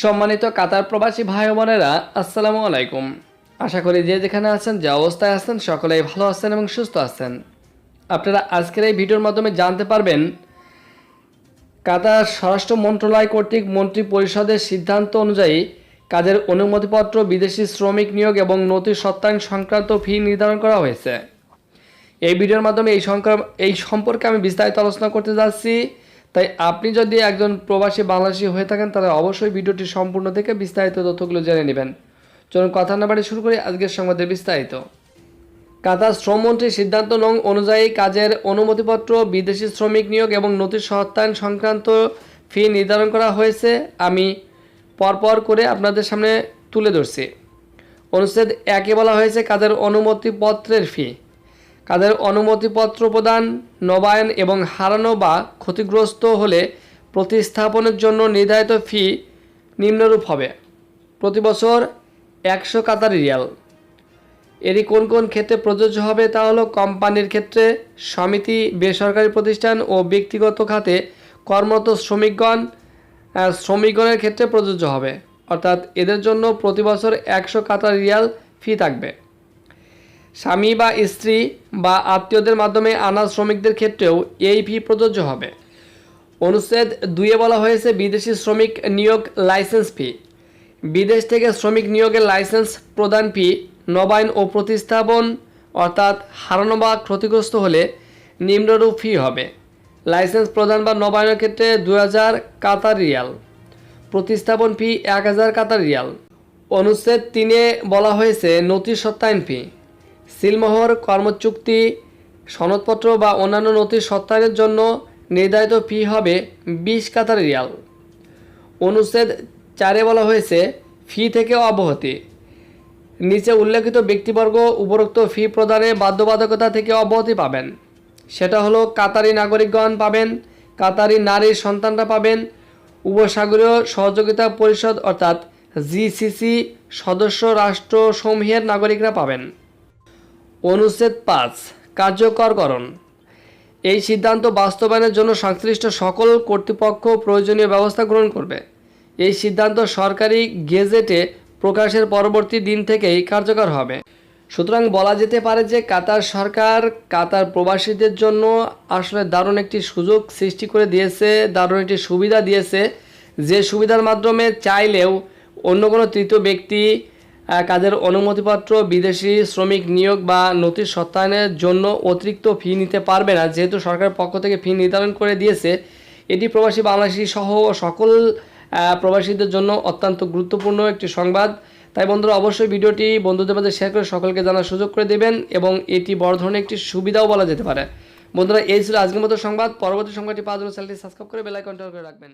সম্মানিত কাতার প্রবাসী ভাই বোনেরা, আসসালামু আলাইকুম। আশা করি যে যেখানে আছেন, যে অবস্থায় আছেন, সকলেই ভালো আছেন এবং সুস্থ আছেন। আপনারা আজকের এই ভিডিওর মাধ্যমে জানতে পারবেন, কাতার স্বরাষ্ট্র মন্ত্রণালয় কর্তৃক মন্ত্রী পরিষদের সিদ্ধান্ত অনুযায়ী কাজের অনুমতিপত্র, বিদেশি শ্রমিক নিয়োগ এবং নথি সত্যায়ন সংক্রান্ত ফি নির্ধারণ করা হয়েছে। এই ভিডিওর মাধ্যমে এই সংক্রাম, এই সম্পর্কে আমি বিস্তারিত আলোচনা করতে যাচ্ছি। তাই আপনি যদি একজন প্রবাসী বাংলাদেশি হয়ে থাকেন, তাহলে অবশ্যই ভিডিওটি সম্পূর্ণ দেখে বিস্তারিত তথ্যগুলো জেনে নেবেন। চলুন কথা না বাড়ি শুরু করি আজকের সংবাদের বিস্তারিত। কাতার শ্রমমন্ত্রীর সিদ্ধান্ত নং অনুযায়ী কাজের অনুমতিপত্র, বিদেশি শ্রমিক নিয়োগ এবং নথি সত্যায়ন সংক্রান্ত ফি নির্ধারণ করা হয়েছে, আমি পরপর করে আপনাদের সামনে তুলে ধরছি। অনুচ্ছেদ একে বলা হয়েছে কাজের অনুমতিপত্রের ফি। কাজের অনুমতিপত্র প্রদান, নবায়ন এবং হারানো বা ক্ষতিগ্রস্ত হলে প্রতিস্থাপনের জন্য নির্ধারিত ফি নিম্নরূপ হবে। প্রতি বছর একশো কাতার রিয়াল। এরই কোন কোন ক্ষেত্রে প্রযোজ্য হবে তা হলো কোম্পানির ক্ষেত্রে সমিতি, বেসরকারি প্রতিষ্ঠান ও ব্যক্তিগত খাতে কর্মরত শ্রমিকগণ শ্রমিকগণের ক্ষেত্রে প্রযোজ্য হবে। অর্থাৎ এদের জন্য প্রতি বছর একশো কাতার রিয়াল ফি থাকবে। স্বামী বা স্ত্রী বা আত্মীয়দের মাধ্যমে আনা শ্রমিকদের ক্ষেত্রেও এই ফি প্রযোজ্য হবে। অনুচ্ছেদ দুইয়ে বলা হয়েছে বিদেশি শ্রমিক নিয়োগ লাইসেন্স ফি বিদেশ থেকে শ্রমিক নিয়োগের লাইসেন্স প্রদান ফি নবায়ন ও প্রতিস্থাপন অর্থাৎ হারানো বা ক্ষতিগ্রস্ত হলে নিম্নরূপ ফি হবে। লাইসেন্স প্রদান বা নবায়নের ক্ষেত্রে দু হাজার কাতার রিয়াল। প্রতিস্থাপন ফি এক হাজার কাতার রিয়াল। অনুচ্ছেদ তিনে বলা হয়েছে নথি সত্যায়ন ফি সিলমোহর কর্মচুক্তি, সনদপত্র বা অন্যান্য নথি সত্যায়নের জন্য নির্ধারিত ফি হবে বিশ কাতার রিয়াল। অনুচ্ছেদ চারে বলা হয়েছে, ফি থেকে অব্যাহতি। নিচে উল্লেখিত ব্যক্তিবর্গ উপরোক্ত ফি প্রদানে বাধ্যবাধকতা থেকে অব্যাহতি পাবেন। সেটা হলো কাতারি নাগরিকগণ পাবেন, কাতারি নারীর সন্তানরা পাবেন, উপসাগরীয় সহযোগিতা পরিষদ অর্থাৎ জিসিসি সদস্য রাষ্ট্রসমূহের নাগরিকরা পাবেন। অনুচ্ছেদ পাঁচ, কার্যকরকরণ। এই সিদ্ধান্ত বাস্তবায়নের জন্য সংশ্লিষ্ট সকল কর্তৃপক্ষ প্রয়োজনীয় ব্যবস্থা গ্রহণ করবে। এই সিদ্ধান্ত সরকারি গেজেটে প্রকাশের পরবর্তী দিন থেকেই কার্যকর হবে। সুতরাং বলা যেতে পারে যে কাতার সরকার কাতার প্রবাসীদের জন্য আসলে দারুণ একটি সুযোগ সৃষ্টি করে দিয়েছে, দারুণ একটি সুবিধা দিয়েছে। যে সুবিধার মাধ্যমে চাইলেও অন্য কোনো তৃতীয় ব্যক্তি কাজের অনুমতিপত্র বিদেশি শ্রমিক নিয়োগ বা নথি সত্যায়নের জন্য অতিরিক্ত ফি নিতে পারবে না। যেহেতু সরকারের পক্ষ থেকে ফি নির্ধারণ করে দিয়েছে, এটি প্রবাসী বাংলাদেশি সহ সকল প্রবাসীদের জন্য অত্যন্ত গুরুত্বপূর্ণ একটি সংবাদ। তাই বন্ধুরা, অবশ্যই ভিডিওটি বন্ধুদের মধ্যে শেয়ার করে সকলকে জানার সুযোগ করে দেবেন এবং এটি বড় ধরনের একটি সুবিধাও বলা যেতে পারে। বন্ধুরা, এই ছিল আজকের মতো সংবাদ। পরবর্তী সংবাদটি পাওয়ার জন্য চ্যানেলটি সাবস্ক্রাইব করে বেলাইকন করে রাখবেন।